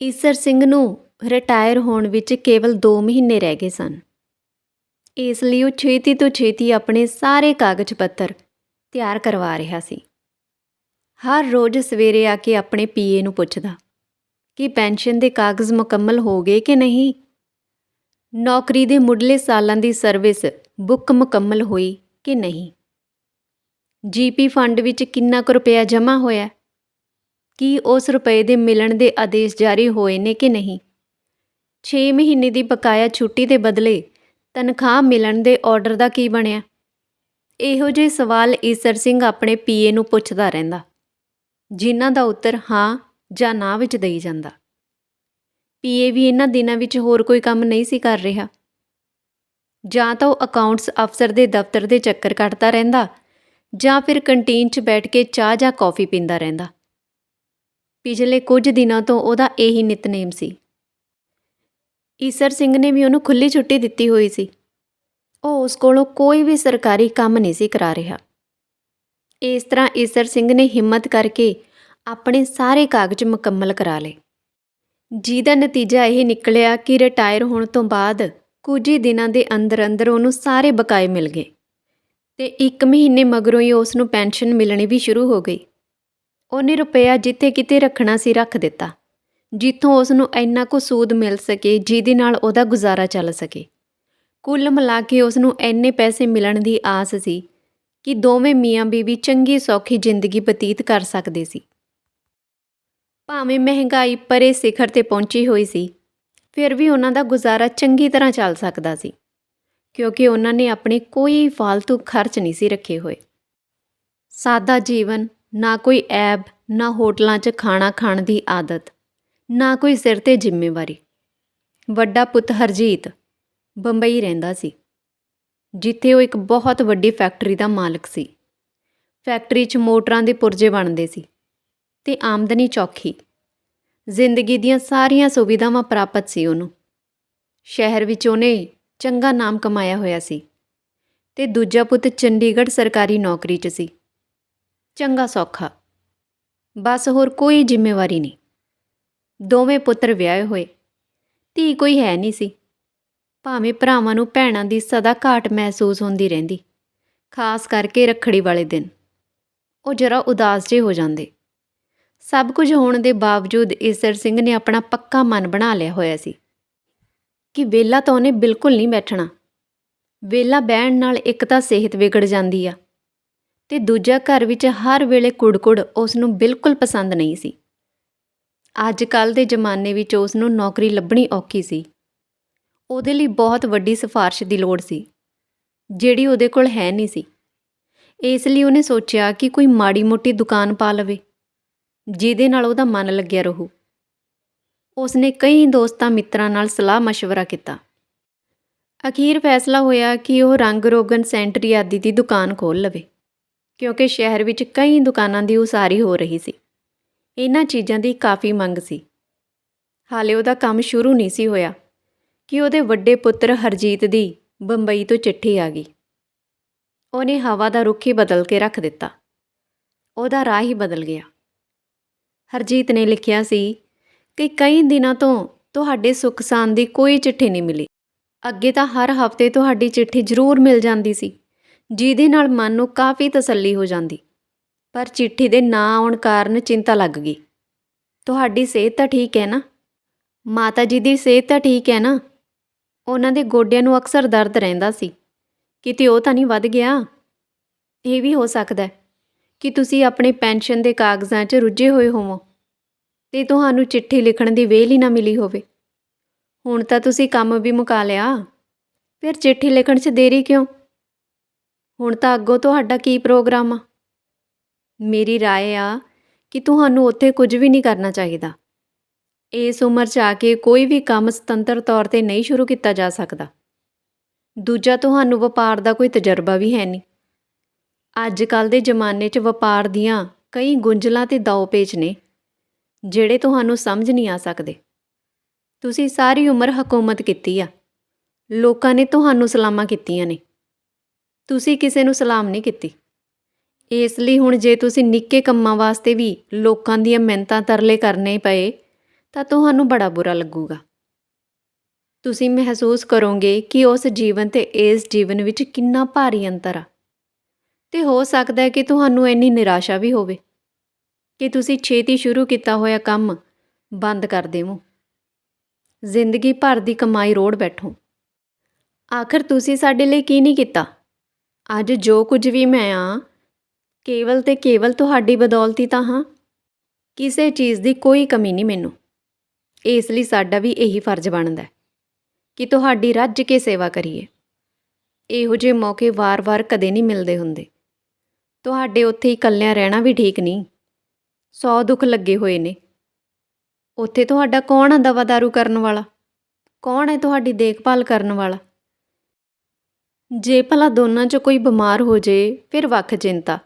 ਈਸਰ ਸਿੰਘ ਨੂੰ ਰਿਟਾਇਰ ਹੋਣ ਵਿੱਚ ਕੇਵਲ 2 ਮਹੀਨੇ ਰਹਿ ਗਏ ਸਨ। ਇਸ ਲਈ ਉਹ ਛੇਤੀ ਤੋਂ ਛੇਤੀ ਆਪਣੇ ਸਾਰੇ ਕਾਗਜ਼ ਪੱਤਰ ਤਿਆਰ ਕਰਵਾ ਰਿਹਾ ਸੀ। ਹਰ ਰੋਜ਼ ਸਵੇਰੇ ਆ ਕੇ ਆਪਣੇ ਪੀਏ ਨੂੰ ਪੁੱਛਦਾ, ਕਿ ਪੈਨਸ਼ਨ ਦੇ ਕਾਗਜ਼ ਮੁਕੰਮਲ ਹੋ ਗਏ ਕਿ ਨਹੀਂ? ਨੌਕਰੀ ਦੇ ਮੁੱਢਲੇ ਸਾਲਾਂ ਦੀ ਸਰਵਿਸ ਬੁੱਕ ਮੁਕੰਮਲ ਹੋਈ ਕਿ ਨਹੀਂ? ਜੀਪੀ ਫੰਡ ਵਿੱਚ ਕਿੰਨਾ ਕੁ ਰੁਪਇਆ ਜਮ੍ਹਾਂ ਹੋਇਆ? ਕੀ ਉਸ ਰੁਪਏ ਦੇ ਮਿਲਣ ਦੇ ਆਦੇਸ਼ ਜਾਰੀ ਹੋਏ ਨੇ ਕਿ ਨਹੀਂ। 6 ਮਹੀਨੇ ਦੀ ਬਕਾਇਆ ਛੁੱਟੀ ਦੇ ਬਦਲੇ ਤਨਖਾਹ ਮਿਲਣ ਦੇ ਆਰਡਰ ਦਾ ਕੀ ਬਣਿਆ? ਇਹੋ ਜਿਹੇ ਸਵਾਲ ਈਸਰ ਸਿੰਘ ਆਪਣੇ ਪੀਏ ਨੂੰ ਪੁੱਛਦਾ ਰਹਿੰਦਾ, ਜਿਨ੍ਹਾਂ ਦਾ ਉੱਤਰ ਹਾਂ ਜਾਂ ਨਾ ਵਿੱਚ ਦੇਈ ਜਾਂਦਾ। ਪੀਏ ਵੀ ਇਹਨਾਂ ਦਿਨਾਂ ਵਿੱਚ ਹੋਰ ਕੋਈ ਕੰਮ ਨਹੀਂ ਸੀ ਕਰ ਰਿਹਾ। ਜਾਂ ਤਾਂ ਉਹ ਅਕਾਊਂਟਸ ਅਫਸਰ ਦੇ ਦਫ਼ਤਰ ਦੇ ਚੱਕਰ ਕੱਟਦਾ ਰਹਿੰਦਾ ਜਾਂ ਫਿਰ ਕੰਟੀਨ 'ਚ ਬੈਠ ਕੇ ਚਾਹ ਜਾਂ ਕੌਫੀ ਪੀਂਦਾ ਰਹਿੰਦਾ। ਪਿਛਲੇ ਕੁਝ ਦਿਨਾਂ ਤੋਂ ਉਹਦਾ ਇਹੀ ਨਿਤਨੇਮ ਸੀ। ਈਸਰ ਸਿੰਘ ਨੇ ਵੀ ਉਹਨੂੰ ਖੁੱਲੀ ਛੁੱਟੀ ਦਿੱਤੀ ਹੋਈ ਸੀ। ਉਹ ਉਸ ਕੋਲੋਂ ਕੋਈ ਵੀ ਸਰਕਾਰੀ ਕੰਮ ਨਹੀਂ ਸੀ ਕਰਾ ਰਿਹਾ। ਇਸ ਤਰ੍ਹਾਂ ਈਸਰ ਸਿੰਘ ਨੇ ਹਿੰਮਤ ਕਰਕੇ ਆਪਣੇ ਸਾਰੇ ਕਾਗਜ਼ ਮੁਕੰਮਲ ਕਰਾ ਲਏ। ਜਿਹਦਾ ਨਤੀਜਾ ਇਹ ਨਿਕਲਿਆ ਕਿ ਰਿਟਾਇਰ ਹੋਣ ਤੋਂ ਬਾਅਦ ਕੁਝ ਹੀ ਦਿਨਾਂ ਦੇ ਅੰਦਰ ਅੰਦਰ ਉਹਨੂੰ ਸਾਰੇ ਬਕਾਏ ਮਿਲ ਗਏ ਤੇ 1 ਮਹੀਨੇ ਮਗਰੋਂ ਹੀ ਉਸ ਨੂੰ ਪੈਨਸ਼ਨ ਮਿਲਣੀ ਵੀ ਸ਼ੁਰੂ ਹੋ ਗਈ। ਉਹਨੇ ਰੁਪਇਆ ਜਿੱਥੇ ਕਿਤੇ ਰੱਖਣਾ ਸੀ ਰੱਖ ਦਿੱਤਾ, ਜਿੱਥੋਂ ਉਸ ਨੂੰ ਇੰਨਾ ਕੁ ਸੂਦ ਮਿਲ ਸਕੇ ਜਿਹਦੇ ਨਾਲ ਉਹਦਾ ਗੁਜ਼ਾਰਾ ਚੱਲ ਸਕੇ। ਕੁੱਲ ਮਿਲਾ ਕੇ ਉਸ ਨੂੰ ਇੰਨੇ ਪੈਸੇ ਮਿਲਣ ਦੀ ਆਸ ਸੀ ਕਿ ਦੋਵੇਂ ਮੀਆਂ ਬੀਵੀ ਚੰਗੀ ਸੌਖੀ ਜ਼ਿੰਦਗੀ ਬਤੀਤ ਕਰ ਸਕਦੇ ਸੀ। ਭਾਵੇਂ ਮਹਿੰਗਾਈ ਪਰੇ ਸਿਖਰ ਤੇ ਪਹੁੰਚੀ ਹੋਈ ਸੀ, ਫਿਰ ਵੀ ਉਹਨਾਂ ਦਾ ਗੁਜ਼ਾਰਾ ਚੰਗੀ ਤਰ੍ਹਾਂ ਚੱਲ ਸਕਦਾ ਸੀ, ਕਿਉਂਕਿ ਉਹਨਾਂ ਨੇ ਆਪਣੇ ਕੋਈ ਫालतू ਖਰਚ ਨਹੀਂ ਸੀ ਰੱਖੇ ਹੋਏ। ਸਾਦਾ ਜੀਵਨ ਨਾ ਕੋਈ ਐਬ, ਨਾ ਹੋਟਲਾਂ 'ਚ ਖਾਣਾ ਖਾਣ ਦੀ ਆਦਤ, ਨਾ ਕੋਈ ਸਿਰ ਤੇ ਜ਼ਿੰਮੇਵਾਰੀ। ਵੱਡਾ ਪੁੱਤ ਹਰਜੀਤ ਬੰਬਈ ਰਹਿੰਦਾ ਸੀ। ਜਿੱਥੇ ਉਹ ਇੱਕ ਬਹੁਤ ਵੱਡੀ ਫੈਕਟਰੀ ਦਾ ਮਾਲਕ ਸੀ। ਫੈਕਟਰੀ 'ਚ ਮੋਟਰਾਂ ਦੇ ਪੁਰਜੇ ਬਣਦੇ ਸੀ ਤੇ ਆਮਦਨੀ ਚੌਖੀ। ਜ਼ਿੰਦਗੀ ਦੀਆਂ ਸਾਰੀਆਂ ਸੁਵਿਧਾਵਾਂ ਪ੍ਰਾਪਤ ਸੀ ਉਹਨੂੰ। ਸ਼ਹਿਰ ਵਿੱਚ ਉਹਨੇ ਚੰਗਾ ਨਾਮ ਕਮਾਇਆ ਹੋਇਆ ਸੀ ਤੇ ਦੂਜਾ ਪੁੱਤ ਚੰਡੀਗੜ੍ਹ ਸਰਕਾਰੀ ਨੌਕਰੀ 'ਚ ਸੀ। ਚੰਗਾ ਸੌਖਾ। ਬਸ ਹੋਰ ਕੋਈ ਜ਼ਿੰਮੇਵਾਰੀ ਨਹੀਂ। ਦੋਵੇਂ ਪੁੱਤਰ ਵਿਆਹੇ ਹੋਏ। ਧੀ ਕੋਈ ਹੈ ਨਹੀਂ ਸੀ। ਭਾਵੇਂ ਭਰਾਵਾਂ ਨੂੰ ਭੈਣਾਂ ਦੀ ਸਦਾ ਘਾਟ ਮਹਿਸੂਸ ਹੁੰਦੀ ਰਹਿੰਦੀ, ਖਾਸ ਕਰਕੇ ਰੱਖੜੀ ਵਾਲੇ ਦਿਨ। ਉਹ ਜਰਾ ਉਦਾਸ ਜੇ ਹੋ ਜਾਂਦੇ। ਸਭ ਕੁਝ ਹੋਣ ਦੇ ਬਾਵਜੂਦ ਈਸਰ ਸਿੰਘ ਨੇ ਆਪਣਾ ਪੱਕਾ ਮਨ ਬਣਾ ਲਿਆ ਹੋਇਆ ਸੀ। ਕਿ ਵੇਲਾ ਤਾਂ ਉਹਨੇ ਬਿਲਕੁਲ ਨਹੀਂ ਬੈਠਣਾ। ਵੇਲਾ ਬਹਿਣ ਨਾਲ ਇੱਕ ਤਾਂ ਸਿਹਤ ਵਿਗੜ ਜਾਂਦੀ ਆ। ਤੇ ਦੂਜਾ ਘਰ ਵਿੱਚ ਹਰ ਵੇਲੇ ਕੁੜਕੁੜ ਉਸ ਨੂੰ ਬਿਲਕੁਲ ਪਸੰਦ ਨਹੀਂ ਸੀ। ਅੱਜ ਕੱਲ ਦੇ ਜ਼ਮਾਨੇ ਵਿੱਚ ਉਸ ਨੂੰ ਨੌਕਰੀ ਲੱਭਣੀ ਔਖੀ ਸੀ। ਉਹਦੇ ਲਈ ਬਹੁਤ ਵੱਡੀ ਸਿਫਾਰਿਸ਼ ਦੀ ਲੋੜ ਸੀ, ਜਿਹੜੀ ਉਹਦੇ ਕੋਲ ਹੈ ਨਹੀਂ ਸੀ। ਇਸ ਲਈ ਉਹਨੇ ਸੋਚਿਆ ਕਿ ਕੋਈ ਮਾੜੀ ਮੋਟੀ ਦੁਕਾਨ ਪਾ ਲਵੇ, ਜਿਹਦੇ ਨਾਲ ਉਹਦਾ ਮਨ ਲੱਗਿਆ ਰਹੂ। ਉਸਨੇ ਕਈ ਦੋਸਤਾਂ ਮਿੱਤਰਾਂ ਨਾਲ ਸਲਾਹ مشਵਰਾ ਕੀਤਾ। ਅਖੀਰ ਫੈਸਲਾ ਹੋਇਆ ਕਿ ਉਹ ਰੰਗ ਰੋਗਨ ਸੈਂਟਰੀ ਆਦਿ ਦੀ ਦੁਕਾਨ ਖੋਲ ਲਵੇ। ਕਿਉਂਕਿ ਸ਼ਹਿਰ ਵਿੱਚ ਕਈ ਦੁਕਾਨਾਂ ਦੀ ਉਸਾਰੀ ਹੋ ਰਹੀ ਸੀ। ਇਹਨਾਂ ਚੀਜ਼ਾਂ ਦੀ ਕਾਫੀ ਮੰਗ ਸੀ। ਹਾਲੇ ਉਹਦਾ ਕੰਮ ਸ਼ੁਰੂ ਨਹੀਂ ਸੀ ਹੋਇਆ ਕਿ ਉਹਦੇ ਵੱਡੇ ਪੁੱਤਰ ਹਰਜੀਤ ਦੀ ਬੰਬਈ ਤੋਂ ਚਿੱਠੀ ਆ ਗਈ। ਉਹਨੇ ਹਵਾ ਦਾ ਰੁੱਖ ਹੀ ਬਦਲ ਕੇ ਰੱਖ ਦਿੱਤਾ। ਉਹਦਾ ਰਾਹ ਹੀ ਬਦਲ ਗਿਆ। ਹਰਜੀਤ ਨੇ ਲਿਖਿਆ ਸੀ ਕਿ ਕਈ ਦਿਨਾਂ ਤੋਂ ਤੁਹਾਡੇ ਸੁੱਖ ਸਾਨ ਦੀ ਕੋਈ ਚਿੱਠੀ ਨਹੀਂ ਮਿਲੀ। ਅੱਗੇ ਤਾਂ ਹਰ ਹਫ਼ਤੇ ਤੁਹਾਡੀ ਚਿੱਠੀ ਜ਼ਰੂਰ ਮਿਲ ਜਾਂਦੀ ਸੀ। ਜਿਹਦੇ ਨਾਲ ਮਨ ਨੂੰ ਕਾਫੀ ਤਸੱਲੀ ਹੋ ਜਾਂਦੀ। ਪਰ ਚਿੱਠੀ ਦੇ ਨਾ ਆਉਣ ਕਾਰਨ ਚਿੰਤਾ ਲੱਗ ਗਈ। ਤੁਹਾਡੀ ਸਿਹਤ ਤਾਂ ਠੀਕ ਹੈ ਨਾ? ਮਾਤਾ ਜੀ ਦੀ ਸਿਹਤ ਤਾਂ ਠੀਕ ਹੈ ਨਾ? ਉਹਨਾਂ ਦੇ ਗੋਡਿਆਂ ਨੂੰ ਅਕਸਰ ਦਰਦ ਰਹਿੰਦਾ ਸੀ। ਕਿਤੇ ਉਹ ਤਾਂ ਨਹੀਂ ਵੱਧ ਗਿਆ? ਇਹ ਵੀ ਹੋ ਸਕਦਾ ਕਿ ਤੁਸੀਂ ਆਪਣੇ ਪੈਨਸ਼ਨ ਦੇ ਕਾਗਜ਼ਾਂ 'ਚ ਰੁੱਝੇ ਹੋਏ ਹੋਵੋ ਤੇ ਤੁਹਾਨੂੰ ਚਿੱਠੀ ਲਿਖਣ ਦੀ ਵੇਲ ਹੀ ਨਾ ਮਿਲੀ ਹੋਵੇ। ਹੁਣ ਤਾਂ ਤੁਸੀਂ ਕੰਮ ਵੀ ਮੁਕਾ ਲਿਆ। ਫਿਰ ਚਿੱਠੀ ਲਿਖਣ 'ਚ ਦੇਰੀ ਕਿਉਂ? ਹੁਣ ਤਾਂ ਅੱਗੋਂ ਤੁਹਾਡਾ ਕੀ ਪ੍ਰੋਗਰਾਮ ਆ? ਮੇਰੀ ਰਾਏ ਆ ਕਿ ਤੁਹਾਨੂੰ ਉੱਥੇ ਕੁਝ ਵੀ ਨਹੀਂ ਕਰਨਾ ਚਾਹੀਦਾ। ਇਸ ਉਮਰ 'ਚ ਆ ਕੇ ਕੋਈ ਵੀ ਕੰਮ ਸੁਤੰਤਰ ਤੌਰ ਤੇ ਨਹੀਂ ਸ਼ੁਰੂ ਕੀਤਾ ਜਾ ਸਕਦਾ। ਦੂਜਾ, ਤੁਹਾਨੂੰ ਵਪਾਰ ਦਾ ਕੋਈ ਤਜਰਬਾ ਵੀ ਹੈ ਨਹੀਂ। ਅੱਜ ਕੱਲ ਦੇ ਜ਼ਮਾਨੇ 'ਚ ਵਪਾਰ ਦੀਆਂ ਕਈ ਗੁੰਝਲਾਂ ਤੇ ਦਾਅਪੇਚ ਨੇ, ਜਿਹੜੇ ਤੁਹਾਨੂੰ ਸਮਝ ਨਹੀਂ ਆ ਸਕਦੇ। ਤੁਸੀਂ ਸਾਰੀ ਉਮਰ ਹਕੂਮਤ ਕੀਤੀ ਆ। ਲੋਕਾਂ ਨੇ ਤੁਹਾਨੂੰ ਸਲਾਮਾਂ ਕੀਤੀਆਂ ਨੇ। ਤੁਸੀਂ ਕਿਸੇ ਨੂੰ ਸਲਾਮ ਨਹੀਂ ਕੀਤੀ। ਇਸ ਲਈ ਹੁਣ ਜੇ ਤੁਸੀਂ ਨਿੱਕੇ ਕੰਮਾਂ ਵਾਸਤੇ ਵੀ ਲੋਕਾਂ ਦੀਆਂ ਮਿਹਨਤਾਂ ਤਰਲੇ ਕਰਨੇ ਪਏ, ਤਾਂ ਤੁਹਾਨੂੰ ਬੜਾ ਬੁਰਾ ਲੱਗੂਗਾ। ਤੁਸੀਂ ਮਹਿਸੂਸ ਕਰੋਗੇ ਕਿ ਉਸ ਜੀਵਨ ਤੇ ਇਸ ਜੀਵਨ ਵਿੱਚ ਕਿੰਨਾ ਭਾਰੀ ਅੰਤਰ ਆ। ਤੇ ਹੋ ਸਕਦਾ ਹੈ ਕਿ ਤੁਹਾਨੂੰ ਇੰਨੀ ਨਿਰਾਸ਼ਾ ਵੀ ਹੋਵੇ ਕਿ ਤੁਸੀਂ ਛੇਤੀ ਸ਼ੁਰੂ ਕੀਤਾ ਹੋਇਆ ਕੰਮ ਬੰਦ ਕਰ ਦੇਵੋ। ਜ਼ਿੰਦਗੀ ਭਰ ਦੀ ਕਮਾਈ ਰੋੜ ਬੈਠੋ। ਆਖਰ ਤੁਸੀਂ ਸਾਡੇ ਲਈ ਕੀ ਨਹੀਂ ਕੀਤਾ? ਅੱਜ ਜੋ ਕੁਝ ਵੀ ਮੈਂ ਹਾਂ ਕੇਵਲ ਤੇ ਕੇਵਲ ਤੁਹਾਡੀ ਬਦੌਲਤੀ ਤਾਂ ਹਾਂ। ਕਿਸੇ ਚੀਜ਼ ਦੀ ਕੋਈ ਕਮੀ ਨਹੀਂ ਮੈਨੂੰ। ਇਸ ਲਈ ਸਾਡਾ ਵੀ ਇਹੀ ਫਰਜ਼ ਬਣਦਾ ਹੈ ਕਿ ਤੁਹਾਡੀ ਰੱਜ ਕੇ ਸੇਵਾ ਕਰੀਏ। ਇਹੋ ਜਿਹੇ ਮੌਕੇ ਵਾਰ-ਵਾਰ ਕਦੇ ਨਹੀਂ ਮਿਲਦੇ ਹੁੰਦੇ। ਤੁਹਾਡੇ ਉੱਥੇ ਇਕੱਲਿਆਂ ਰਹਿਣਾ ਵੀ ਠੀਕ ਨਹੀਂ। ਸੌ ਦੁੱਖ ਲੱਗੇ ਹੋਏ ਨੇ। ਉੱਥੇ ਤੁਹਾਡਾ ਕੌਣ ਆ ਦਵਾ ਦਾਰੂ ਕਰਨ ਵਾਲਾ? ਕੌਣ ਹੈ ਤੁਹਾਡੀ ਦੇਖਭਾਲ ਕਰਨ ਵਾਲਾ? ਜੇ ਭਲਾ ਦੋਨਾਂ 'ਚੋਂ ਕੋਈ ਬਿਮਾਰ ਹੋ ਜੇ, ਫਿਰ ਵੱਖ ਚਿੰਤਾ।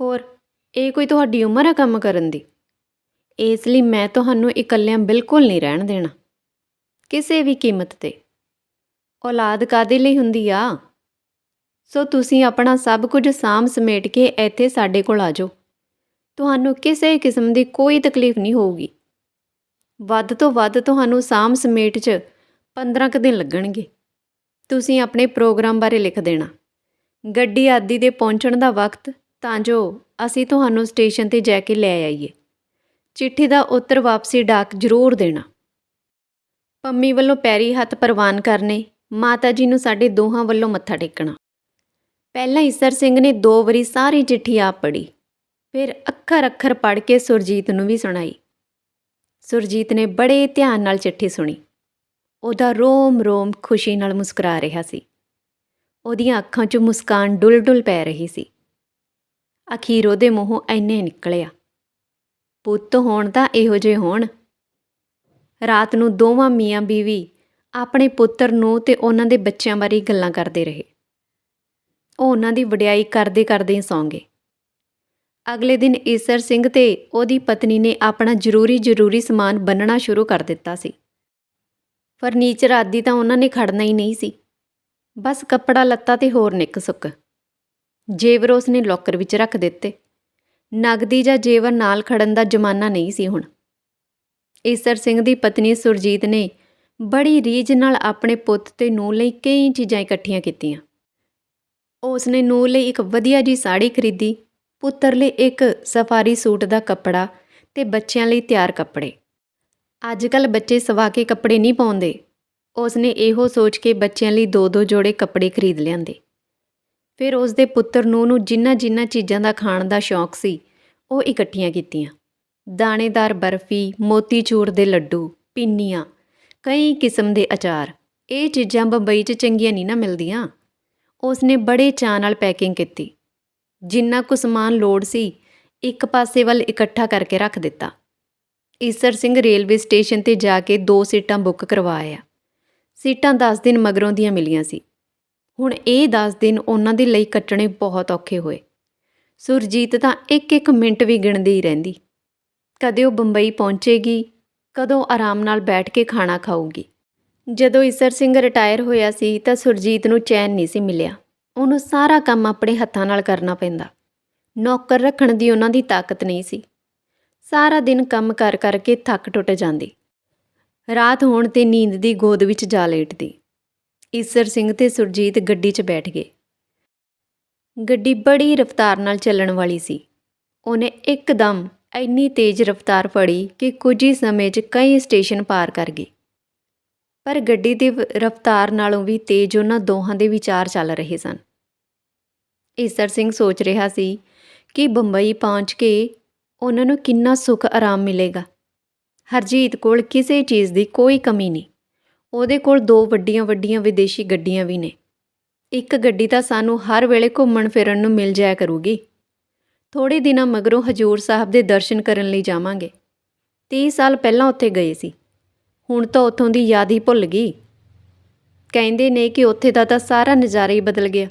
ਹੋਰ, ਇਹ ਕੋਈ ਤੁਹਾਡੀ ਉਮਰ ਆ ਕੰਮ ਕਰਨ ਦੀ? ਇਸ ਲਈ ਮੈਂ ਤੁਹਾਨੂੰ ਇਕੱਲਿਆਂ ਬਿਲਕੁਲ ਨਹੀਂ ਰਹਿਣ ਦੇਣਾ। ਕਿਸੇ ਵੀ ਕੀਮਤ ਤੇ। ਔਲਾਦ ਕਾਦੇ ਲਈ ਹੁੰਦੀ ਆ? ਸੋ ਤੁਸੀਂ ਆਪਣਾ ਸਭ ਕੁਝ ਸਾਂਭ ਸਮੇਟ ਕੇ ਇੱਥੇ ਸਾਡੇ ਕੋਲ ਆ ਜਾਓ। ਤੁਹਾਨੂੰ ਕਿਸੇ ਕਿਸਮ ਦੀ ਕੋਈ ਤਕਲੀਫ ਨਹੀਂ ਹੋਊਗੀ। ਵੱਧ ਤੋਂ ਵੱਧ ਤੁਹਾਨੂੰ ਸਾਂਭ ਸਮੇਟ 'ਚ 15 ਕੁ ਦਿਨ ਲੱਗਣਗੇ। ਤੁਸੀਂ ਆਪਣੇ ਪ੍ਰੋਗਰਾਮ ਬਾਰੇ ਲਿਖ ਦੇਣਾ। ਗੱਡੀ ਆਦਿ ਦੇ ਪਹੁੰਚਣ ਦਾ ਵਕਤ, ਤਾਂ ਜੋ ਅਸੀਂ ਤੁਹਾਨੂੰ ਸਟੇਸ਼ਨ ਤੇ ਜਾ ਕੇ ਲੈ ਆਈਏ। ਚਿੱਠੀ ਦਾ ਉੱਤਰ ਵਾਪਸੀ ਡਾਕ ਜ਼ਰੂਰ ਦੇਣਾ। ਪੰਮੀ ਵੱਲੋਂ ਪੈਰੀ ਹੱਥ ਪ੍ਰਵਾਨ ਕਰਨੇ, ਮਾਤਾ ਜੀ ਨੂੰ ਸਾਡੇ ਦੋਹਾਂ ਵੱਲੋਂ ਮੱਥਾ ਟੇਕਣਾ। ਪਹਿਲਾਂ ਈਸਰ ਸਿੰਘ ਨੇ ਦੋ ਵਾਰੀ ਸਾਰੀ ਚਿੱਠੀ ਆਪ ਪੜ੍ਹੀ, ਫਿਰ ਅੱਖਰ ਅੱਖਰ ਪੜ੍ਹ ਕੇ ਸੁਰਜੀਤ ਨੂੰ ਵੀ ਸੁਣਾਈ। ਸੁਰਜੀਤ ਨੇ ਬੜੇ ਧਿਆਨ ਨਾਲ ਚਿੱਠੀ ਸੁਣੀ। ਉਹਦਾ ਰੋਮ ਰੋਮ ਖੁਸ਼ੀ ਨਾਲ ਮੁਸਕਰਾ ਰਿਹਾ ਸੀ। ਉਹਦੀਆਂ ਅੱਖਾਂ 'ਚ ਮੁਸਕਾਨ ਡੁੱਲ-ਡੁੱਲ ਪੈ ਰਹੀ ਸੀ। ਅਖੀਰ ਉਹਦੇ ਮੂੰਹੋਂ ਐਨੇ ਨਿਕਲਿਆ। ਪੁੱਤ, ਹੋਣ ਤਾਂ ਇਹੋ ਜਿਹੇ ਹੋਣ। ਰਾਤ ਨੂੰ ਦੋਵਾਂ ਮੀਆਂ ਬੀਵੀ ਆਪਣੇ ਪੁੱਤਰ ਨੂੰ ਤੇ ਉਹਨਾਂ ਦੇ ਬੱਚਿਆਂ ਬਾਰੇ ਗੱਲਾਂ ਕਰਦੇ ਰਹੇ। ਉਹ ਉਹਨਾਂ ਦੀ ਵਡਿਆਈ ਕਰਦੇ ਕਰਦੇ ਹੀ ਸੌਂ ਗਏ ਅਗਲੇ ਦਿਨ ਈਸਰ ਸਿੰਘ ਤੇ ਉਹਦੀ ਪਤਨੀ ਨੇ ਆਪਣਾ ਜ਼ਰੂਰੀ ਜ਼ਰੂਰੀ ਸਮਾਨ ਬੰਨਣਾ ਸ਼ੁਰੂ ਕਰ ਦਿੱਤਾ ਸੀ। ਫਰਨੀਚਰ ਆਦਿ ਤਾਂ ਉਹਨਾਂ ਨੇ ਖੜਨਾ ਹੀ ਨਹੀਂ ਸੀ। ਬਸ ਕੱਪੜਾ, ਲੱਤਾ ਤੇ ਹੋਰ ਨਿੱਕ ਸੁੱਕ। ਜੇਵਰ ਉਸ ਨੇ ਲੋਕਰ ਵਿੱਚ ਰੱਖ ਦਿੱਤੇ। ਨਗਦੀ ਜਾਂ ਜੇਵਰ ਨਾਲ ਖੜਨ ਦਾ ਜ਼ਮਾਨਾ ਨਹੀਂ ਸੀ ਹੁਣ। ਈਸਰ ਸਿੰਘ ਦੀ ਪਤਨੀ ਸੁਰਜੀਤ ਨੇ ਬੜੀ ਰੀਝ ਨਾਲ ਆਪਣੇ ਪੁੱਤ ਤੇ ਨੂੰਹ ਲਈ ਕਈ ਚੀਜ਼ਾਂ ਇਕੱਠੀਆਂ ਕੀਤੀਆਂ। ਉਸ ਨੇ ਨੂੰਹ ਲਈ ਇੱਕ ਵਧੀਆ ਜੀ ਸਾੜੀ ਖਰੀਦੀ, ਪੁੱਤਰ ਲਈ ਇੱਕ ਸਫਾਰੀ ਸੂਟ ਦਾ ਕੱਪੜਾ ਤੇ ਬੱਚਿਆਂ ਲਈ ਤਿਆਰ ਕੱਪੜੇ। ਅੱਜ ਕੱਲ ਬੱਚੇ ਸਵਾ ਕੇ ਕੱਪੜੇ ਨਹੀਂ ਪਾਉਂਦੇ। ਉਸ ਨੇ ਇਹੋ ਸੋਚ ਕੇ ਬੱਚਿਆਂ ਲਈ ਦੋ ਦੋ ਜੋੜੇ ਕੱਪੜੇ ਖਰੀਦ ਲਿਆਂਦੇ। ਫਿਰ ਉਸ ਦੇ ਪੁੱਤਰ ਨੂੰ ਨੂੰ ਜਿੰਨਾ ਜਿੰਨਾ ਚੀਜ਼ਾਂ ਦਾ ਖਾਣ ਦਾ ਸ਼ੌਕ ਸੀ, ਉਹ ਇਕੱਠੀਆਂ ਕੀਤੀਆਂ। ਦਾਣੇਦਾਰ ਬਰਫੀ, ਮੋਤੀਚੂਰ ਦੇ ਲੱਡੂ, ਪਿੰਨੀਆਂ, ਕਈ ਕਿਸਮ ਦੇ ਅਚਾਰ। ਇਹ ਚੀਜ਼ਾਂ ਬੰਬਈ 'ਚ ਚੰਗੀਆਂ ਨਹੀਂ ਨਾ ਮਿਲਦੀਆਂ। ਉਸ ਨੇ ਬੜੇ ਚਾਅ ਨਾਲ ਪੈਕਿੰਗ ਕੀਤੀ। ਜਿੰਨਾ ਕੁ ਸਮਾਨ ਲੋੜ ਸੀ, ਇੱਕ ਪਾਸੇ ਵੱਲ ਇਕੱਠਾ ਕਰਕੇ ਰੱਖ ਦਿੱਤਾ। ਈਸਰ ਸਿੰਘ ਰੇਲਵੇ ਸਟੇਸ਼ਨ ਤੇ ਜਾ ਕੇ ਦੋ ਸੀਟਾਂ ਬੁੱਕ ਕਰਵਾਇਆ। ਸੀਟਾਂ 10 ਦਿਨ ਮਗਰੋਂ ਦੀਆਂ ਮਿਲੀਆਂ ਸੀ। ਹੁਣ ਇਹ 10 ਦਿਨ ਉਹਨਾਂ ਦੇ ਲਈ ਕੱਟਣੇ ਬਹੁਤ ਔਖੇ ਹੋਏ। ਸੁਰਜੀਤ ਤਾਂ ਇੱਕ ਇੱਕ ਮਿੰਟ ਵੀ ਗਿਣਦੀ ਹੀ ਰਹਿੰਦੀ। ਕਦੇ ਉਹ ਬੰਬਈ ਪਹੁੰਚੇਗੀ, ਕਦੋਂ ਆਰਾਮ ਨਾਲ ਬੈਠ ਕੇ ਖਾਣਾ ਖਾਊਗੀ। ਜਦੋਂ ਈਸਰ ਸਿੰਘ ਰਿਟਾਇਰ ਹੋਇਆ ਸੀ ਤਾਂ ਸੁਰਜੀਤ ਨੂੰ ਚੈਨ ਨਹੀਂ ਸੀ ਮਿਲਿਆ। ਉਹਨੂੰ ਸਾਰਾ ਕੰਮ ਆਪਣੇ ਹੱਥਾਂ ਨਾਲ ਕਰਨਾ ਪੈਂਦਾ। ਨੌਕਰ ਰੱਖਣ ਦੀ ਉਹਨਾਂ ਦੀ ਤਾਕਤ ਨਹੀਂ ਸੀ। ਸਾਰਾ ਦਿਨ ਕੰਮ ਕਰ ਕਰਕੇ ਥੱਕ ਟੁੱਟ ਜਾਂਦੀ। ਰਾਤ ਹੋਣ ਤੇ ਨੀਂਦ ਦੀ ਗੋਦ ਵਿੱਚ ਜਾ ਲੇਟਦੀ। ਈਸਰ ਸਿੰਘ ਤੇ ਸੁਰਜੀਤ ਗੱਡੀ 'ਚ ਬੈਠ ਗਏ। ਗੱਡੀ ਬੜੀ ਰਫ਼ਤਾਰ ਨਾਲ ਚੱਲਣ ਵਾਲੀ ਸੀ। ਉਹਨੇ ਇੱਕਦਮ ਇੰਨੀ ਤੇਜ਼ ਰਫ਼ਤਾਰ ਫੜੀ ਕਿ ਕੁਝ ਹੀ ਸਮੇਂ 'ਚ ਕਈ ਸਟੇਸ਼ਨ ਪਾਰ ਕਰ ਗਈ। ਪਰ ਗੱਡੀ ਦੀ ਰਫ਼ਤਾਰ ਨਾਲੋਂ ਵੀ ਤੇਜ਼ ਉਹਨਾਂ ਦੋਹਾਂ ਦੇ ਵਿਚਾਰ ਚੱਲ ਰਹੇ ਸਨ। ਈਸਰ ਸਿੰਘ ਸੋਚ ਰਿਹਾ ਸੀ ਕਿ ਬੰਬਈ ਪਹੁੰਚ ਕੇ ਉਹਨਾਂ ਨੂੰ ਕਿੰਨਾ ਸੁੱਖ ਆਰਾਮ ਮਿਲੇਗਾ। ਹਰਜੀਤ ਕੋਲ ਕਿਸੇ ਚੀਜ਼ ਦੀ ਕੋਈ ਕਮੀ ਨਹੀਂ। ਉਹਦੇ ਕੋਲ ਦੋ ਵੱਡੀਆਂ ਵੱਡੀਆਂ ਵਿਦੇਸ਼ੀ ਗੱਡੀਆਂ ਵੀ ਨੇ। ਇੱਕ ਗੱਡੀ ਤਾਂ ਸਾਨੂੰ ਹਰ ਵੇਲੇ ਘੁੰਮਣ ਫਿਰਨ ਨੂੰ ਮਿਲ ਜਾਇਆ ਕਰੂਗੀ। ਥੋੜੇ ਦਿਨਾਂ ਮਗਰੋਂ ਹਜੂਰ ਸਾਹਿਬ ਦੇ ਦਰਸ਼ਨ ਕਰਨ ਲਈ ਜਾਵਾਂਗੇ। 30 ਸਾਲ ਪਹਿਲਾਂ ਉੱਥੇ ਗਏ ਸੀ। ਹੁਣ ਤਾਂ ਉੱਥੋਂ ਦੀ ਯਾਦ ਹੀ ਭੁੱਲ ਗਈ। ਕਹਿੰਦੇ ਨੇ ਕਿ ਉੱਥੇ ਦਾ ਤਾਂ ਸਾਰਾ ਨਜ਼ਾਰਾ ਹੀ ਬਦਲ ਗਿਆ।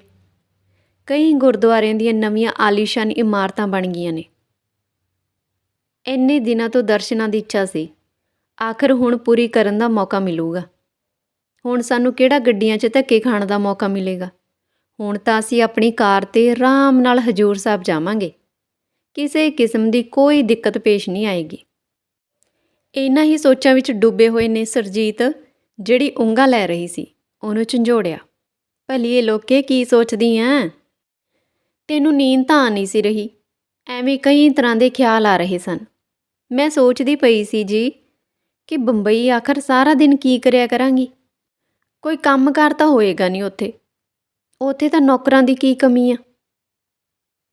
ਕਈ ਗੁਰਦੁਆਰਿਆਂ ਦੀਆਂ ਨਵੀਆਂ ਆਲੀਸ਼ਾਨ ਇਮਾਰਤਾਂ ਬਣ ਗਈਆਂ ਨੇ। ਇੰਨੇ ਦਿਨਾਂ ਤੋਂ ਦਰਸ਼ਨਾਂ ਦੀ ਇੱਛਾ ਸੀ। ਆਖਰ ਹੁਣ ਪੂਰੀ ਕਰਨ ਦਾ ਮੌਕਾ ਮਿਲੂਗਾ। ਹੁਣ ਸਾਨੂੰ ਕਿਹੜਾ ਗੱਡੀਆਂ 'ਚ ਧੱਕੇ ਖਾਣ ਦਾ ਮੌਕਾ ਮਿਲੇਗਾ? ਹੁਣ ਤਾਂ ਅਸੀਂ ਆਪਣੀ ਕਾਰ ਤੇ ਆਰਾਮ ਨਾਲ ਹਜੂਰ ਸਾਹਿਬ ਜਾਵਾਂਗੇ। ਕਿਸੇ ਕਿਸਮ ਦੀ ਕੋਈ ਦਿੱਕਤ ਪੇਸ਼ ਨਹੀਂ ਆਏਗੀ। ਇਹਨਾਂ ਹੀ ਸੋਚਾਂ ਵਿੱਚ ਡੁੱਬੇ ਹੋਏ ਨੇ ਸਰਜੀਤ, ਜਿਹੜੀ ਉਂਗਾ ਲੈ ਰਹੀ ਸੀ। ਉਹਨੂੰ ਝੰਜੋੜਿਆ। ਭਲੀਏ ਲੋਕੇ ਕੀ ਸੋਚਦੀ ਐਂ? ਤੈਨੂੰ ਨੀਂਦ ਤਾਂ ਨਹੀਂ ਸੀ ਰਹੀ। ਐਵੇਂ ਕਈ ਤਰ੍ਹਾਂ ਦੇ ਖਿਆਲ ਆ ਰਹੇ ਸਨ। ਮੈਂ ਸੋਚਦੀ ਪਈ ਸੀ ਜੀ ਕਿ ਬੰਬਈ ਆਖਰ ਸਾਰਾ ਦਿਨ ਕੀ ਕਰਿਆ ਕਰਾਂਗੀ। ਕੋਈ ਕੰਮਕਾਰ ਤਾਂ ਹੋਏਗਾ ਨਹੀਂ ਉੱਥੇ। ਉੱਥੇ ਤਾਂ ਨੌਕਰਾਂ ਦੀ ਕੀ ਕਮੀ ਆ।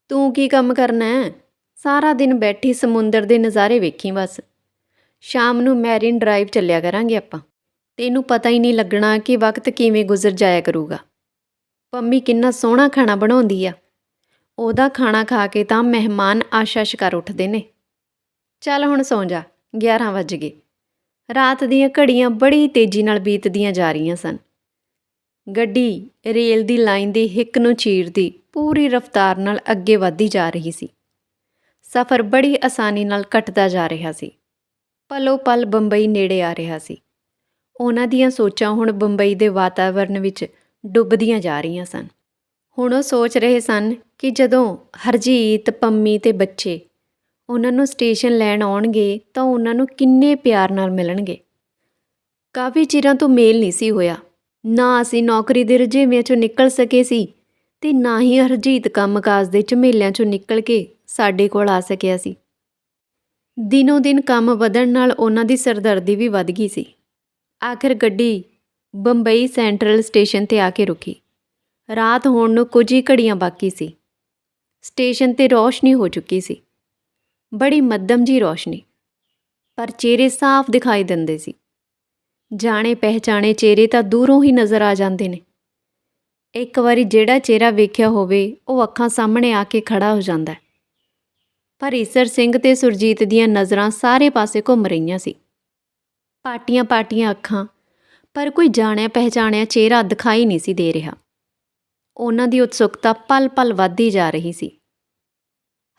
ਤੂੰ ਕੀ ਕੰਮ ਕਰਨਾ ਹੈ? ਸਾਰਾ ਦਿਨ ਬੈਠੀ ਸਮੁੰਦਰ ਦੇ ਨਜ਼ਾਰੇ ਵੇਖੀ ਬਸ। ਸ਼ਾਮ ਨੂੰ ਮੈਰੀਨ ਡਰਾਈਵ ਚੱਲਿਆ ਕਰਾਂਗੇ ਆਪਾਂ। ਤੈਨੂੰ ਪਤਾ ਹੀ ਨਹੀਂ ਲੱਗਣਾ ਕਿ ਵਕਤ ਕਿਵੇਂ ਗੁਜ਼ਰ ਜਾਇਆ ਕਰੂਗਾ। ਪੰਮੀ ਕਿੰਨਾ ਸੋਹਣਾ ਖਾਣਾ ਬਣਾਉਂਦੀ ਆ। ਉਹਦਾ ਖਾਣਾ ਖਾ ਕੇ ਤਾਂ ਮਹਿਮਾਨ ਆਸ਼ਾ ਸ਼ਿਕਾਰ ਉੱਠਦੇ ਨੇ। ਚੱਲ ਹੁਣ ਸੌਂ ਜਾ 11 ਵੱਜ ਗਏ। ਰਾਤ ਦੀਆਂ ਘੜੀਆਂ ਬੜੀ ਤੇਜ਼ੀ ਨਾਲ ਬੀਤਦੀਆਂ ਜਾ ਰਹੀਆਂ ਸਨ। ਗੱਡੀ ਰੇਲ ਦੀ ਲਾਈਨ ਦੀ ਹਿੱਕ ਨੂੰ ਚੀਰਦੀ ਪੂਰੀ ਰਫ਼ਤਾਰ ਨਾਲ ਅੱਗੇ ਵਧਦੀ ਜਾ ਰਹੀ ਸੀ। ਸਫ਼ਰ ਬੜੀ ਆਸਾਨੀ ਨਾਲ ਕੱਟਦਾ ਜਾ ਰਿਹਾ ਸੀ। ਪਲੋ ਪਲ ਬੰਬਈ ਨੇੜੇ ਆ ਰਿਹਾ ਸੀ। ਉਹਨਾਂ ਦੀਆਂ ਸੋਚਾਂ ਹੁਣ ਬੰਬਈ ਦੇ ਵਾਤਾਵਰਣ ਵਿੱਚ ਡੁੱਬਦੀਆਂ ਜਾ ਰਹੀਆਂ ਸਨ। ਹੁਣ ਉਹ ਸੋਚ ਰਹੇ ਸਨ ਕਿ ਜਦੋਂ ਹਰਜੀਤ, ਪੰਮੀ ਤੇ ਬੱਚੇ ਉਹਨਾਂ ਨੂੰ ਸਟੇਸ਼ਨ ਲੈਣ ਆਉਣਗੇ ਤਾਂ ਉਹਨਾਂ ਨੂੰ ਕਿੰਨੇ ਪਿਆਰ ਨਾਲ ਮਿਲਣਗੇ। ਕਾਫੀ ਚਿਰਾਂ ਤੋਂ ਮੇਲ ਨਹੀਂ ਸੀ ਹੋਇਆ। ਨਾ ਅਸੀਂ ਨੌਕਰੀ ਦੇ ਰੁਝੇਵਿਆਂ ਚੋਂ ਨਿਕਲ ਸਕੇ ਸੀ ਤੇ ਨਾ ਹੀ ਹਰਜੀਤ ਕੰਮਕਾਜ ਦੇ ਝਮੇਲਿਆਂ ਚੋਂ ਨਿਕਲ ਕੇ ਸਾਡੇ ਕੋਲ ਆ ਸਕਿਆ ਸੀ। ਦਿਨੋ ਦਿਨ ਕੰਮ ਵਧਣ ਨਾਲ ਉਹਨਾਂ ਦੀ ਸਰਦਰਦੀ ਵੀ ਵੱਧ ਗਈ ਸੀ। ਆਖਰ ਗੱਡੀ ਬੰਬਈ ਸੈਂਟਰਲ ਸਟੇਸ਼ਨ ਤੇ ਆ ਕੇ ਰੁਕੀ। ਰਾਤ ਹੋਣ ਨੂੰ ਕੁਝ ਹੀ ਘੜੀਆਂ ਬਾਕੀ ਸੀ। ਸਟੇਸ਼ਨ ਤੇ ਰੋਸ਼ਨੀ ਹੋ ਚੁੱਕੀ ਸੀ। ਬੜੀ ਮੱਧਮ ਜੀ ਰੋਸ਼ਨੀ। ਪਰ ਚਿਹਰੇ ਸਾਫ਼ ਦਿਖਾਈ ਦਿੰਦੇ ਸੀ। ਜਾਣੇ ਪਹਿਚਾਣੇ ਚਿਹਰੇ ਤਾਂ ਦੂਰੋਂ ਹੀ ਨਜ਼ਰ ਆ ਜਾਂਦੇ ਨੇ। ਇੱਕ ਵਾਰੀ ਜਿਹੜਾ ਚਿਹਰਾ ਵੇਖਿਆ ਹੋਵੇ, ਉਹ ਅੱਖਾਂ ਸਾਹਮਣੇ ਆ ਕੇ ਖੜਾ ਹੋ ਜਾਂਦਾ ਹੈ। ਪਰ ਈਸਰ ਸਿੰਘ ਤੇ ਸੁਰਜੀਤ ਦੀਆਂ ਨਜ਼ਰਾਂ ਸਾਰੇ ਪਾਸੇ ਘੁੰਮ ਰਹੀਆਂ ਸੀ। ਪਾਟੀਆਂ ਪਾਟੀਆਂ ਅੱਖਾਂ, ਪਰ ਕੋਈ ਜਾਣਿਆ ਪਹਿਚਾਣਿਆ ਚਿਹਰਾ ਦਿਖਾਈ ਨਹੀਂ ਸੀ ਦੇ ਰਿਹਾ। ਉਹਨਾਂ ਦੀ ਉਤਸੁਕਤਾ ਪਲ-ਪਲ ਵੱਧਦੀ ਜਾ ਰਹੀ ਸੀ।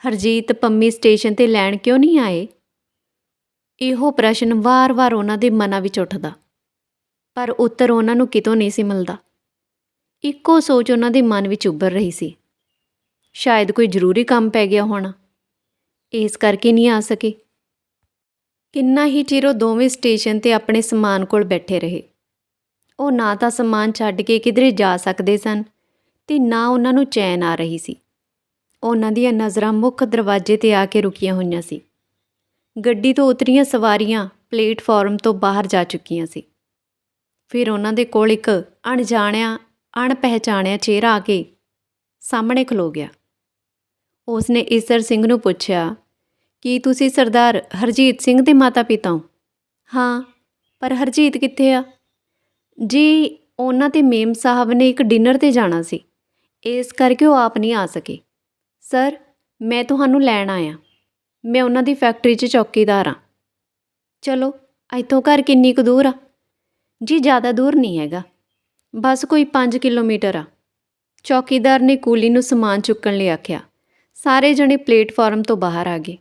ਹਰਜੀਤ ਪੰਮੀ ਸਟੇਸ਼ਨ ਤੇ ਲੈਣ ਕਿਉਂ ਨਹੀਂ ਆਏ? ਇਹੋ ਪ੍ਰਸ਼ਨ ਵਾਰ-ਵਾਰ ਉਹਨਾਂ ਦੇ ਮਨਾਂ ਵਿੱਚ ਉੱਠਦਾ। ਪਰ ਉੱਤਰ ਉਹਨਾਂ ਨੂੰ ਕਿਤੋਂ ਨਹੀਂ ਸੀ ਮਿਲਦਾ। ਇੱਕੋ ਸੋਚ ਉਹਨਾਂ ਦੇ ਮਨ ਵਿੱਚ ਉੱਭਰ ਰਹੀ ਸੀ। ਸ਼ਾਇਦ ਕੋਈ ਜ਼ਰੂਰੀ ਕੰਮ ਪੈ ਗਿਆ ਹੋਣਾ। ਇਸ ਕਰਕੇ ਨਹੀਂ ਆ ਸਕੇ। ਕਿੰਨਾ ਹੀ ਚਿਰ ਉਹ ਦੋਵੇਂ ਸਟੇਸ਼ਨ ਤੇ ਆਪਣੇ ਸਮਾਨ ਕੋਲ ਬੈਠੇ ਰਹੇ। ਉਹ ਨਾ ਤਾਂ ਸਮਾਨ ਛੱਡ ਕੇ ਕਿਧਰੇ ਜਾ ਸਕਦੇ ਸਨ ਤੇ ਨਾ ਉਹਨਾਂ ਨੂੰ ਚੈਨ ਆ ਰਹੀ ਸੀ। ਉਹਨਾਂ ਦੀਆਂ ਨਜ਼ਰਾਂ ਮੁੱਖ ਦਰਵਾਜ਼ੇ ਤੇ ਆ ਕੇ ਰੁਕੀਆਂ ਹੋਈਆਂ ਸੀ। ਗੱਡੀ ਤੋਂ ਉਤਰੀਆਂ ਸਵਾਰੀਆਂ ਪਲੇਟਫਾਰਮ ਤੋਂ ਬਾਹਰ ਜਾ ਚੁੱਕੀਆਂ ਸੀ। ਫਿਰ ਉਹਨਾਂ ਦੇ ਕੋਲ ਇੱਕ ਅਣਜਾਣਿਆ, ਅਣਪਹਿਚਾਣਿਆ ਚਿਹਰਾ ਆ ਕੇ ਸਾਹਮਣੇ ਖਲੋ ਗਿਆ। ਉਸ ਨੇ ਈਸਰ ਸਿੰਘ ਨੂੰ ਪੁੱਛਿਆ, ਕੀ ਤੁਸੀਂ ਸਰਦਾਰ ਹਰਜੀਤ ਸਿੰਘ ਦੇ ਮਾਤਾ-ਪਿਤਾ ਹੋ? ਹਾਂ, ਪਰ ਹਰਜੀਤ ਕਿੱਥੇ ਆ? ਜੀ, ਉਹਨਾਂ ਤੇ ਮੇਮ ਸਾਹਿਬ ਨੇ ਇੱਕ ਡਿਨਰ ਤੇ ਜਾਣਾ ਸੀ। ਇਸ ਕਰਕੇ ਉਹ ਆਪ ਨਹੀਂ ਆ ਸਕੇ। ਸਰ, ਮੈਂ ਤੁਹਾਨੂੰ ਲੈਣ ਆਇਆ। ਮੈਂ ਉਹਨਾਂ ਦੀ ਫੈਕਟਰੀ 'ਚ ਚੌਕੀਦਾਰ ਹਾਂ ਚਲੋ, ਇੱਥੋਂ ਘਰ ਕਿੰਨੀ ਕੁ ਦੂਰ ਆ? ਜੀ, ਜ਼ਿਆਦਾ ਦੂਰ ਨਹੀਂ ਹੈਗਾ। ਬਸ ਕੋਈ 5 ਕਿਲੋਮੀਟਰ ਆ। ਚੌਕੀਦਾਰ ਨੇ ਕੂਲੀ ਨੂੰ ਸਮਾਨ ਚੁੱਕਣ ਲਈ ਆਖਿਆ। ਸਾਰੇ ਜਣੇ ਪਲੇਟਫਾਰਮ ਤੋਂ ਬਾਹਰ ਆ ਗਏ।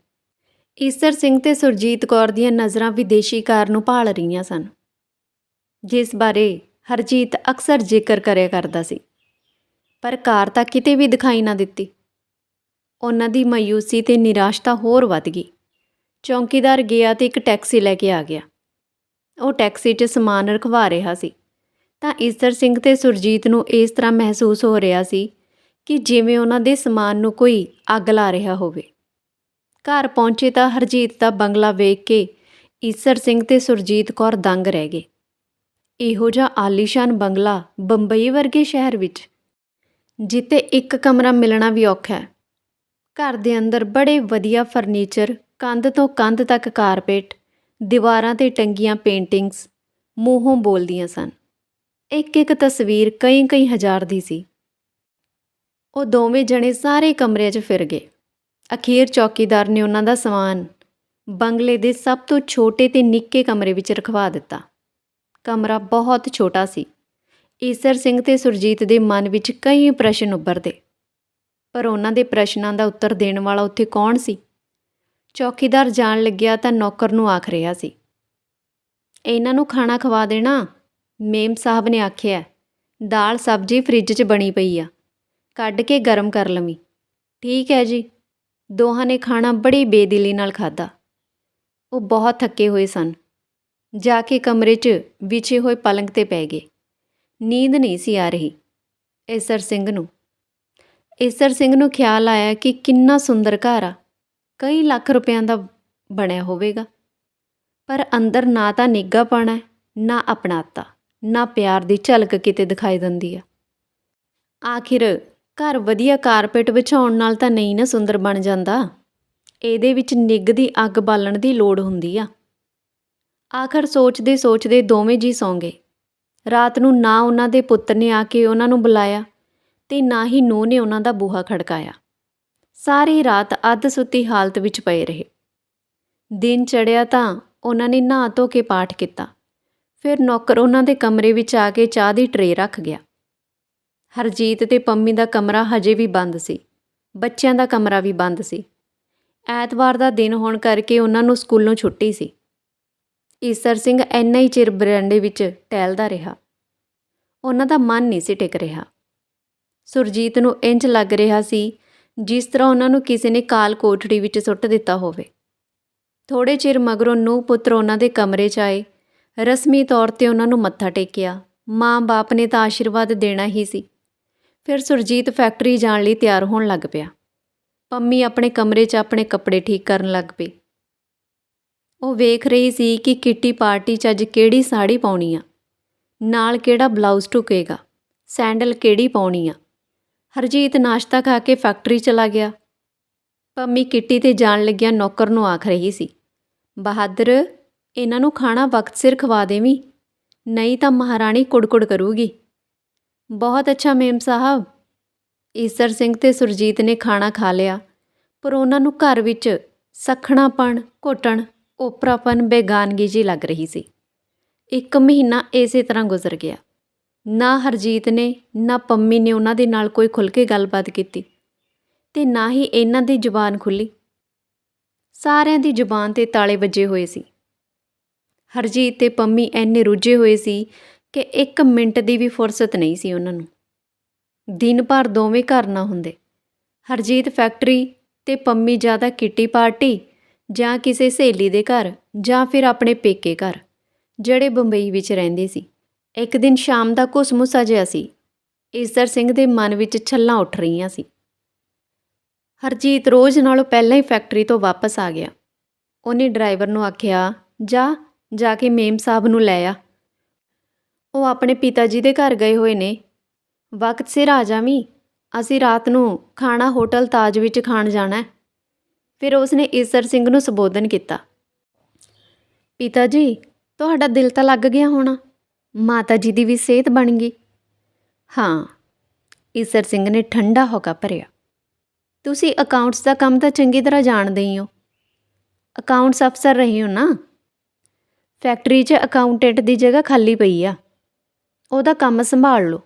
ਈਸਰ ਸਿੰਘ ਤੇ ਸੁਰਜੀਤ ਕੌਰ ਦੀਆਂ ਨਜ਼ਰਾਂ ਵਿਦੇਸ਼ੀ ਕਾਰ ਨੂੰ ਭਾਲ ਰਹੀਆਂ ਸਨ। ਜਿਸ ਬਾਰੇ ਹਰਜੀਤ ਅਕਸਰ ਜ਼ਿਕਰ ਕਰਿਆ ਕਰਦਾ ਸੀ। ਪਰ ਕਾਰ ਤਾਂ ਕਿਤੇ ਵੀ ਦਿਖਾਈ ਨਾ ਦਿੱਤੀ। ਉਹਨਾਂ ਦੀ ਮਾਯੂਸੀ ਤੇ ਨਿਰਾਸ਼ਤਾ ਹੋਰ ਵੱਧ ਗਈ। ਚੌਂਕੀਦਾਰ ਗਿਆ ਤੇ ਇੱਕ ਟੈਕਸੀ ਲੈ ਕੇ ਆ ਗਿਆ। ਉਹ ਟੈਕਸੀ 'ਚ ਸਮਾਨ ਰਖਵਾ ਰਿਹਾ ਸੀ। ਤਾਂ ਈਸਰ ਸਿੰਘ ਤੇ ਸੁਰਜੀਤ ਨੂੰ ਇਸ ਤਰ੍ਹਾਂ ਮਹਿਸੂਸ ਹੋ ਰਿਹਾ ਸੀ ਕਿ ਜਿਵੇਂ ਉਹਨਾਂ ਦੇ ਸਮਾਨ ਨੂੰ ਕੋਈ ਅੱਗ ਲਾ ਰਿਹਾ ਹੋਵੇ। ਘਰ ਪਹੁੰਚੇ ਤਾਂ ਹਰਜੀਤ ਦਾ ਬੰਗਲਾ ਵੇਖ ਕੇ ਈਸਰ ਸਿੰਘ ਤੇ ਸੁਰਜੀਤ ਕੌਰ ਦੰਗ ਰਹਿ ਗਏ। ਇਹੋ ਜਿਹਾ ਆਲੀਸ਼ਾਨ ਬੰਗਲਾ ਬੰਬਈ ਵਰਗੇ ਸ਼ਹਿਰ ਵਿੱਚ ਜਿੱਤੇ ਇੱਕ ਕਮਰਾ ਮਿਲਣਾ ਵੀ ਔਖਾ ਹੈ ਘਰ ਦੇ ਅੰਦਰ ਬੜੇ ਵਧੀਆ ਫਰਨੀਚਰ, ਕੰਧ ਤੋਂ ਕੰਧ ਤੱਕ ਕਾਰਪੇਟ, ਦੀਵਾਰਾਂ ਤੇ ਟੰਗੀਆਂ ਪੇਂਟਿੰਗਸ, ਮੂੰਹੋਂ ਬੋਲਦੀਆਂ ਸਨ। ਇੱਕ ਇੱਕ ਤਸਵੀਰ ਕਈ ਕਈ ਹਜ਼ਾਰ ਦੀ ਸੀ। ਉਹ ਦੋਵੇਂ ਜਣੇ ਸਾਰੇ ਕਮਰਿਆਂ 'ਚ ਫਿਰ ਗਏ। ਅਖੀਰ ਚੌਕੀਦਾਰ ਨੇ ਉਹਨਾਂ ਦਾ ਸਮਾਨ, ਬੰਗਲੇ ਦੇ ਸਭ ਤੋਂ ਛੋਟੇ ਤੇ ਨਿੱਕੇ ਕਮਰੇ ਵਿੱਚ ਰਖਵਾ ਦਿੱਤਾ। ਕਮਰਾ ਬਹੁਤ ਛੋਟਾ ਸੀ। ਈਸਰ ਸਿੰਘ ਤੇ ਸੁਰਜੀਤ ਦੇ ਮਨ ਵਿੱਚ ਕਈ ਪ੍ਰਸ਼ਨ ਉੱਭਰਦੇ। ਪਰ ਉਹਨਾਂ ਦੇ ਪ੍ਰਸ਼ਨਾਂ ਦਾ ਉੱਤਰ ਦੇਣ ਵਾਲਾ ਉੱਥੇ ਕੌਣ ਸੀ? ਚੌਕੀਦਾਰ ਜਾਣ ਲੱਗਿਆ ਤਾਂ ਨੌਕਰ ਨੂੰ ਆਖ ਰਿਹਾ ਸੀ। ਇਹਨਾਂ ਨੂੰ ਖਾਣਾ ਖਵਾ ਦੇਣਾ? ਮੇਮ ਸਾਹਿਬ ਨੇ ਆਖਿਆ। ਦਾਲ ਸਬਜ਼ੀ ਫ੍ਰਿਜ 'ਚ ਬਣੀ ਪਈ ਆ। ਕੱਢ ਕੇ ਗਰਮ ਕਰ ਲਵੀਂ। ਠੀਕ ਹੈ ਜੀ। ਦੋਹਾਂ ਨੇ ਖਾਣਾ ਬੜੀ ਬੇਦਿਲੀ ਨਾਲ ਖਾਧਾ। ਉਹ ਬਹੁਤ ਥੱਕੇ ਹੋਏ ਸਨ। ਜਾ ਕੇ ਕਮਰੇ 'ਚ ਵਿਛੇ ਹੋਏ ਪਲੰਗ ਤੇ ਪੈ ਗਏ। ਨੀਂਦ ਨਹੀਂ ਸੀ ਆ ਰਹੀ। ਈਸਰ ਸਿੰਘ ਨੂੰ ਈਸਰ ਸਿੰਘ ਨੂੰ ਖਿਆਲ ਆਇਆ ਕਿ ਕਿੰਨਾ ਸੁੰਦਰ ਘਰ ਆ। ਕਈ ਲੱਖ ਰੁਪਇਆਂ ਦਾ ਬਣਿਆ ਹੋਵੇਗਾ। ਪਰ ਅੰਦਰ ਨਾ ਤਾਂ ਨਿੱਘਾਪਣ ਹੈ, ਨਾ ਆਪਣਾਤਾ ਨਾ ਪਿਆਰ ਦੀ ਝਲਕ ਕਿਤੇ ਦਿਖਾਈ ਦਿੰਦੀ ਆ। ਆਖਿਰ ਘਰ ਵਧੀਆ ਕਾਰਪੇਟ ਵਿਛਾਉਣ ਨਾਲ ਤਾਂ ਨਹੀਂ ਨਾ ਸੁੰਦਰ ਬਣ ਜਾਂਦਾ। ਇਹਦੇ ਵਿੱਚ ਨਿੱਘ ਦੀ ਅੱਗ ਬਾਲਣ ਦੀ ਲੋੜ ਹੁੰਦੀ ਆ। ਆਖਰ ਸੋਚਦੇ ਸੋਚਦੇ ਦੋਵੇਂ ਜੀ ਸੌਂ ਗਏ। ਰਾਤ ਨੂੰ ਨਾ ਉਹਨਾਂ ਦੇ ਪੁੱਤ ਨੇ ਆ ਕੇ ਉਹਨਾਂ ਨੂੰ ਬੁਲਾਇਆ। ਤੇ ਨਾ ਹੀ ਨੂੰਹ ਨੇ ਉਹਨਾਂ ਦਾ ਬੂਹਾ ਖੜਕਾਇਆ। ਸਾਰੀ ਰਾਤ ਅੱਧ ਸੁੱਤੀ ਹਾਲਤ ਵਿੱਚ ਪਏ ਰਹੇ। ਦਿਨ ਚੜਿਆ ਤਾਂ ਉਹਨਾਂ ਨੇ ਨਹਾ ਧੋ ਕੇ ਪਾਠ ਕੀਤਾ। ਫਿਰ ਨੌਕਰ ਉਹਨਾਂ ਦੇ ਕਮਰੇ ਵਿੱਚ ਆ ਕੇ ਚਾਹ ਦੀ ਟਰੇ ਰੱਖ ਗਿਆ। ਹਰਜੀਤ ਤੇ ਪੰਮੀ ਦਾ ਕਮਰਾ ਹਜੇ ਵੀ ਬੰਦ ਸੀ। ਬੱਚਿਆਂ ਦਾ ਕਮਰਾ ਵੀ ਬੰਦ ਸੀ। ਐਤਵਾਰ ਦਾ ਦਿਨ ਹੋਣ ਕਰਕੇ ਉਹਨਾਂ ਨੂੰ ਸਕੂਲੋਂ ਛੁੱਟੀ ਸੀ। ਈਸਰ ਸਿੰਘ ਇੰਨਾ ਹੀ ਚਿਰ ਬਰਾਂਡੇ ਵਿੱਚ ਟਹਿਲਦਾ ਰਿਹਾ। ਉਹਨਾਂ ਦਾ ਮਨ ਨਹੀਂ ਸੀ ਟਿਕ ਰਿਹਾ। ਸੁਰਜੀਤ ਨੂੰ ਇੰਜ ਲੱਗ ਰਿਹਾ ਸੀ, ਜਿਸ ਤਰ੍ਹਾਂ ਉਹਨਾਂ ਨੂੰ ਕਿਸੇ ਨੇ ਕਾਲ ਕੋਠੜੀ ਵਿੱਚ ਸੁੱਟ ਦਿੱਤਾ ਹੋਵੇ। ਥੋੜੇ ਚਿਰ ਮਗਰੋਂ ਨੂੰ ਪੁੱਤਰ ਉਹਨਾਂ ਦੇ ਕਮਰੇ 'ਚ ਆਏ। ਰਸਮੀ ਤੌਰ ਤੇ ਉਹਨਾਂ ਨੂੰ ਮੱਥਾ ਟੇਕਿਆ। ਮਾਂ-ਬਾਪ ਨੇ ਤਾਂ ਆਸ਼ੀਰਵਾਦ ਦੇਣਾ ਹੀ ਸੀ। ਫਿਰ ਸੁਰਜੀਤ ਫੈਕਟਰੀ ਜਾਣ ਲਈ ਤਿਆਰ ਹੋਣ ਲੱਗ ਪਿਆ। ਪੰਮੀ ਆਪਣੇ ਕਮਰੇ 'ਚ ਆਪਣੇ ਕੱਪੜੇ ਠੀਕ ਕਰਨ ਲੱਗ ਪਈ। ਉਹ ਵੇਖ ਰਹੀ ਸੀ ਕਿ ਕਿੱਟੀ ਪਾਰਟੀ 'ਚ ਅੱਜ ਕਿਹੜੀ ਸਾੜੀ ਪਾਉਣੀ ਆ। ਨਾਲ ਕਿਹੜਾ ਬਲਾਊਜ਼ ਟੁਕੇਗਾ ਸੈਂਡਲ ਕਿਹੜੀ ਪਾਉਣੀ ਆ। ਹਰਜੀਤ ਨਾਸ਼ਤਾ ਖਾ ਕੇ ਫੈਕਟਰੀ ਚਲਾ ਗਿਆ। ਪੰਮੀ ਕਿੱਟੀ ਤੇ ਜਾਣ ਲੱਗਿਆ ਨੌਕਰ ਨੂੰ ਆਖ ਰਹੀ ਸੀ, ਬਹਾਦਰ, ਇਹਨਾਂ ਨੂੰ ਖਾਣਾ ਵਕਤ ਸਿਰ ਖਵਾ ਦੇਵੀਂ, ਨਹੀਂ ਤਾਂ ਮਹਾਰਾਣੀ ਕੁੜਕੁੜ ਕਰੂਗੀ। ਬਹੁਤ ਅੱਛਾ ਮੇਮ ਸਾਹਿਬ। ਈਸਰ ਸਿੰਘ ਤੇ ਸੁਰਜੀਤ ਨੇ ਖਾਣਾ ਖਾ ਲਿਆ, ਪਰ ਉਹਨਾਂ ਨੂੰ ਘਰ ਵਿੱਚ ਸਖਣਾਪਣ, ਘੁੱਟਣ, ਓਪਰਾਪਨ, ਬੇਗਾਨਗੀ ਜੀ ਲੱਗ ਰਹੀ ਸੀ। ਇੱਕ ਮਹੀਨਾ ਇਸੇ ਤਰ੍ਹਾਂ ਗੁਜ਼ਰ ਗਿਆ। ਨਾ ਹਰਜੀਤ ਨੇ, ਨਾ ਪੰਮੀ ਨੇ ਉਹਨਾਂ ਦੇ ਨਾਲ ਕੋਈ ਖੁੱਲ੍ਹ ਕੇ ਗੱਲਬਾਤ ਕੀਤੀ ਤੇ ਨਾ ਹੀ ਇਹਨਾਂ ਦੀ ਜ਼ੁਬਾਨ ਖੁੱਲੀ ਸਾਰਿਆਂ ਦੀ ਜ਼ੁਬਾਨ ਤੇ ਤਾਲੇ ਵੱਜੇ ਹੋਏ ਸੀ। ਹਰਜੀਤ ਤੇ ਪੰਮੀ ਐਨੇ ਰੁੱਝੇ ਹੋਏ ਸੀ ਕਿ ਇੱਕ ਮਿੰਟ ਦੀ ਵੀ ਫੁਰਸਤ ਨਹੀਂ ਸੀ ਉਹਨਾਂ ਨੂੰ। ਦਿਨ ਭਰ ਦੋਵੇਂ ਘਰ ਨਾ ਹੁੰਦੇ। ਹਰਜੀਤ ਫੈਕਟਰੀ ਤੇ ਪੰਮੀ ਜ਼ਿਆਦਾ ਕਿੱਟੀ ਪਾਰਟੀ ਜਾਂ ਕਿਸੇ ਸਹੇਲੀ ਦੇ ਘਰ ਜਾਂ ਫਿਰ ਆਪਣੇ ਪੇਕੇ ਘਰ, ਜਿਹੜੇ ਬੰਬਈ ਵਿੱਚ ਰਹਿੰਦੇ ਸੀ। ਇੱਕ ਦਿਨ ਸ਼ਾਮ ਦਾ ਘੁਸਮੁਸਾ ਜਿਹਾ ਸੀ। ਈਸਰ ਸਿੰਘ ਦੇ ਮਨ ਵਿੱਚ ਛੱਲਾਂ ਉੱਠ ਰਹੀਆਂ ਸੀ। ਹਰਜੀਤ ਰੋਜ਼ ਨਾਲੋਂ ਪਹਿਲਾਂ ਹੀ ਫੈਕਟਰੀ ਤੋਂ ਵਾਪਸ ਆ ਗਿਆ। ਉਹਨੇ ਡਰਾਈਵਰ ਨੂੰ ਆਖਿਆ, ਜਾ ਜਾ ਕੇ ਮੇਮ ਸਾਹਿਬ ਨੂੰ ਲੈ ਆ। ਉਹ ਆਪਣੇ ਪਿਤਾ ਜੀ ਦੇ ਘਰ ਗਏ ਹੋਏ ਨੇ। ਵਕਤ ਸਿਰ ਆ ਜਾਵੀਂ ਅਸੀਂ ਰਾਤ ਨੂੰ ਖਾਣਾ ਹੋਟਲ ਤਾਜ ਵਿੱਚ ਖਾਣ ਜਾਣਾ ਫਿਰ ਉਸਨੇ ਈਸਰ ਸਿੰਘ ਨੂੰ ਸੰਬੋਧਨ ਕੀਤਾ, ਪਿਤਾ ਜੀ, ਤੁਹਾਡਾ ਦਿਲ ਤਾਂ ਲੱਗ ਗਿਆ ਹੋਣਾ। ਮਾਤਾ ਜੀ ਦੀ ਵੀ ਸਿਹਤ ਬਣ ਗਈ। ਹਾਂ, ਈਸਰ ਸਿੰਘ ਨੇ ਠੰਡਾ ਹੋਕਾ ਭਰਿਆ। ਤੁਸੀਂ ਅਕਾਊਂਟਸ ਦਾ ਕੰਮ ਤਾਂ ਚੰਗੀ ਤਰ੍ਹਾਂ ਜਾਣਦੇ ਹੀ ਹੋ। ਅਕਾਊਂਟਸ ਅਫਸਰ ਰਹੇ ਹੋ ਨਾ? ਫੈਕਟਰੀ 'ਚ ਅਕਾਊਂਟੈਂਟ ਦੀ ਜਗ੍ਹਾ ਖਾਲੀ ਪਈ ਆ। ਉਹਦਾ ਕੰਮ ਸੰਭਾਲ ਲਓ।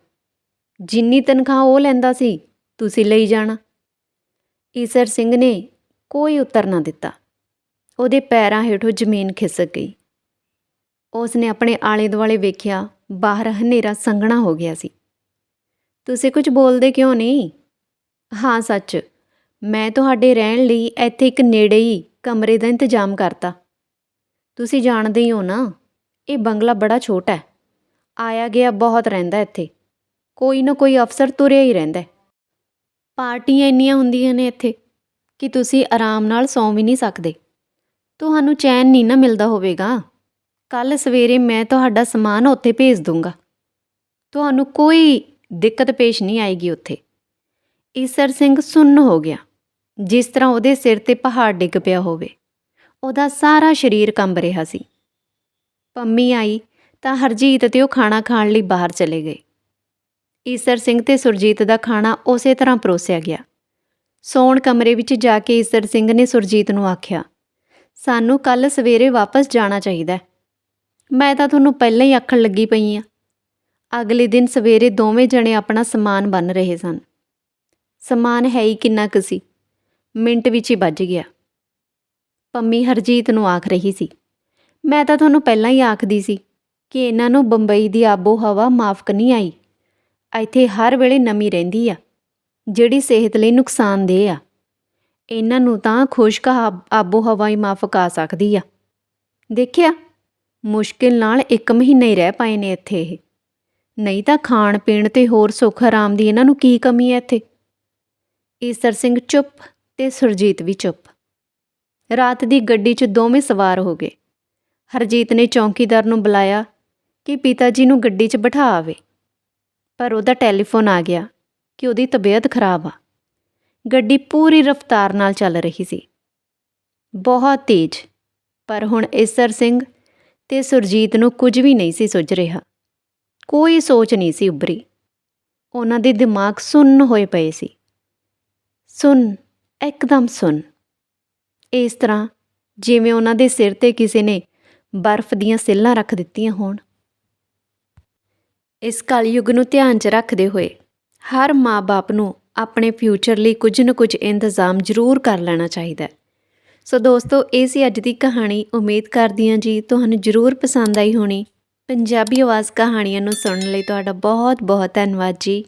ਜਿੰਨੀ ਤਨਖਾਹ ਉਹ ਲੈਂਦਾ ਸੀ, ਤੁਸੀਂ ਲਈ ਜਾਣਾ। ਈਸਰ ਸਿੰਘ ਨੇ ਕੋਈ ਉੱਤਰ ਨਾ ਦਿੱਤਾ। ਉਹਦੇ ਪੈਰਾਂ ਹੇਠੋਂ ਜ਼ਮੀਨ ਖਿਸਕ ਗਈ। ਉਸ ਨੇ ਆਪਣੇ ਆਲੇ ਦੁਆਲੇ ਵੇਖਿਆ, ਬਾਹਰ ਹਨੇਰਾ ਸੰਘਣਾ ਹੋ ਗਿਆ ਸੀ। ਤੁਸੀਂ ਕੁਝ ਬੋਲਦੇ ਕਿਉਂ ਨਹੀਂ? ਹਾਂ, ਸੱਚ। ਮੈਂ ਤੁਹਾਡੇ ਰਹਿਣ ਲਈ ਇੱਥੇ ਇੱਕ ਨੇੜੇ ਹੀ ਕਮਰੇ ਦਾ ਇੰਤਜ਼ਾਮ ਕਰਤਾ। ਤੁਸੀਂ ਜਾਣਦੇ ਹੀ ਹੋ ਨਾ, ਇਹ ਬੰਗਲਾ ਬੜਾ ਛੋਟਾ ਹੈ। ਆਇਆ ਗਿਆ ਬਹੁਤ ਰਹਿੰਦਾ ਇੱਥੇ। ਕੋਈ ਨਾ ਕੋਈ ਅਫਸਰ ਤੁਰਿਆ ਹੀ ਰਹਿੰਦਾ ਪਾਰਟੀਆਂ ਇੰਨੀਆਂ ਹੁੰਦੀਆਂ ਨੇ ਇੱਥੇ ਕਿ ਤੁਸੀਂ ਆਰਾਮ ਨਾਲ ਸੌਂ ਵੀ ਨਹੀਂ ਸਕਦੇ। ਤੁਹਾਨੂੰ ਚੈਨ ਨਹੀਂ ਨਾ ਮਿਲਦਾ ਹੋਵੇਗਾ। ਕੱਲ੍ਹ ਸਵੇਰੇ ਮੈਂ ਤੁਹਾਡਾ ਸਮਾਨ ਉੱਥੇ ਭੇਜ ਦੂੰਗਾ। ਤੁਹਾਨੂੰ ਕੋਈ ਦਿੱਕਤ ਪੇਸ਼ ਨਹੀਂ ਆਏਗੀ ਉੱਥੇ। ਈਸਰ ਸਿੰਘ ਸੁੰਨ ਹੋ ਗਿਆ। ਜਿਸ ਤਰ੍ਹਾਂ ਉਹਦੇ ਸਿਰ ਤੇ ਪਹਾੜ ਡਿੱਗ ਪਿਆ ਹੋਵੇ, ਉਹਦਾ ਸਾਰਾ ਸਰੀਰ ਕੰਬ ਰਿਹਾ ਸੀ। ਪੰਮੀ ਆਈ ਤਾਂ ਹਰਜੀਤ ਤੇ ਉਹ ਖਾਣਾ ਖਾਣ ਲਈ ਬਾਹਰ ਚਲੇ ਗਏ। ਈਸਰ ਸਿੰਘ ਤੇ ਸੁਰਜੀਤ ਦਾ ਖਾਣਾ ਉਸੇ ਤਰ੍ਹਾਂ ਪਰੋਸਿਆ ਗਿਆ। ਸੌਣ ਕਮਰੇ ਵਿੱਚ ਜਾ ਕੇ ਈਸਰ ਸਿੰਘ ਨੇ ਸੁਰਜੀਤ ਨੂੰ ਆਖਿਆ, ਸਾਨੂੰ ਕੱਲ ਸਵੇਰੇ ਵਾਪਸ ਜਾਣਾ ਚਾਹੀਦਾ ਹੈ। ਮੈਂ ਤਾਂ ਤੁਹਾਨੂੰ ਪਹਿਲਾਂ ਹੀ ਆਖਣ ਲੱਗੀ ਪਈ ਆ। ਅਗਲੇ ਦਿਨ ਸਵੇਰੇ ਦੋਵੇਂ ਜਣੇ ਆਪਣਾ ਸਮਾਨ ਬੰਨ ਰਹੇ ਸਨ। ਸਮਾਨ ਹੈ ਹੀ ਕਿੰਨਾ ਕੁ ਸੀ। ਮਿੰਟ ਵਿੱਚ ਹੀ ਵੱਜ ਗਿਆ। ਪੰਮੀ ਹਰਜੀਤ ਨੂੰ ਆਖ ਰਹੀ ਸੀ। ਮੈਂ ਤਾਂ ਤੁਹਾਨੂੰ ਪਹਿਲਾਂ ਹੀ ਆਖਦੀ ਸੀ ਕਿ ਇਹਨਾਂ ਨੂੰ ਬੰਬਈ ਦੀ ਆਬੋ ਹਵਾ ਮਾਫਕ ਨਹੀਂ ਆਈ। ਇੱਥੇ ਹਰ ਵੇਲੇ ਨਮੀ ਰਹਿੰਦੀ ਆ, ਜਿਹੜੀ ਸਿਹਤ ਲਈ ਨੁਕਸਾਨਦੇਹ ਆ। ਇਹਨਾਂ ਨੂੰ ਤਾਂ ਖੁਸ਼ਕ ਆਬੋ ਹਵਾ ਹੀ ਮਾਫਕ ਆ ਸਕਦੀ ਆ। ਦੇਖਿਆ ਮੁਸ਼ਕਿਲ ਨਾਲ ਇੱਕ ਮਹੀਨਾ ਹੀ ਰਹਿ ਪਾਏ ਨੇ ਇੱਥੇ ਇਹ। ਨਹੀਂ ਤਾਂ ਖਾਣ ਪੀਣ ਤੇ ਹੋਰ ਸੁੱਖ ਆਰਾਮ ਦੀ ਇਹਨਾਂ ਨੂੰ ਕੀ ਕਮੀ ਹੈ ਇੱਥੇ? ਈਸਰ ਸਿੰਘ ਚੁੱਪ ਤੇ ਸੁਰਜੀਤ ਵੀ ਚੁੱਪ। ਰਾਤ ਦੀ ਗੱਡੀ 'ਚ ਦੋਵੇਂ ਸਵਾਰ ਹੋ ਗਏ। ਹਰਜੀਤ ਨੇ ਚੌਂਕੀਦਾਰ ਨੂੰ ਬੁਲਾਇਆ ਕਿ ਪਿਤਾ ਜੀ ਨੂੰ ਗੱਡੀ 'ਚ ਬਿਠਾ ਆਵੇ। ਪਰ ਉਹਦਾ ਟੈਲੀਫੋਨ ਆ ਗਿਆ ਕਿ ਉਹਦੀ ਤਬੀਅਤ ਖਰਾਬ ਆ। ਗੱਡੀ ਪੂਰੀ ਰਫ਼ਤਾਰ ਨਾਲ ਚੱਲ ਰਹੀ ਸੀ। ਬਹੁਤ ਤੇਜ਼। ਪਰ ਹੁਣ ਈਸਰ ਸਿੰਘ ਤੇ ਸੁਰਜੀਤ ਨੂੰ ਕੁਝ ਵੀ ਨਹੀਂ ਸੀ ਸੁੱਝ ਰਿਹਾ। ਕੋਈ ਸੋਚ ਨਹੀਂ ਸੀ ਉੱਭਰੀ। ਉਹਨਾਂ ਦੇ ਦਿਮਾਗ ਸੁੰਨ ਹੋਏ ਪਏ ਸੀ। ਸੁੰਨ, ਇੱਕਦਮ ਸੁੰਨ। ਇਸ ਤਰ੍ਹਾਂ ਜਿਵੇਂ ਉਹਨਾਂ ਦੇ ਸਿਰ ਤੇ ਕਿਸੇ ਨੇ ਬਰਫ਼ ਦੀਆਂ ਸਿੱਲਾਂ ਰੱਖ ਦਿੱਤੀਆਂ ਹੋਣ। ਇਸ ਕਲਯੁਗ ਨੂੰ ਧਿਆਨ 'ਚ ਰੱਖਦੇ ਹੋਏ ਹਰ ਮਾਂ-ਬਾਪ ਨੂੰ ਆਪਣੇ ਫਿਊਚਰ ਲਈ ਕੁਝ ਨਾ ਕੁਝ ਇੰਤਜ਼ਾਮ ਜ਼ਰੂਰ ਕਰ ਲੈਣਾ ਚਾਹੀਦਾ ਹੈ। ਸੋ ਦੋਸਤੋ, ਇਹ ਸੀ ਅੱਜ ਦੀ ਕਹਾਣੀ। ਉਮੀਦ ਕਰਦੀ ਹਾਂ ਜੀ ਤੁਹਾਨੂੰ ਜ਼ਰੂਰ ਪਸੰਦ ਆਈ ਹੋਣੀ। ਪੰਜਾਬੀ ਆਵਾਜ਼ ਕਹਾਣੀਆਂ ਨੂੰ ਸੁਣਨ ਲਈ ਤੁਹਾਡਾ ਬਹੁਤ ਬਹੁਤ ਧੰਨਵਾਦ ਜੀ।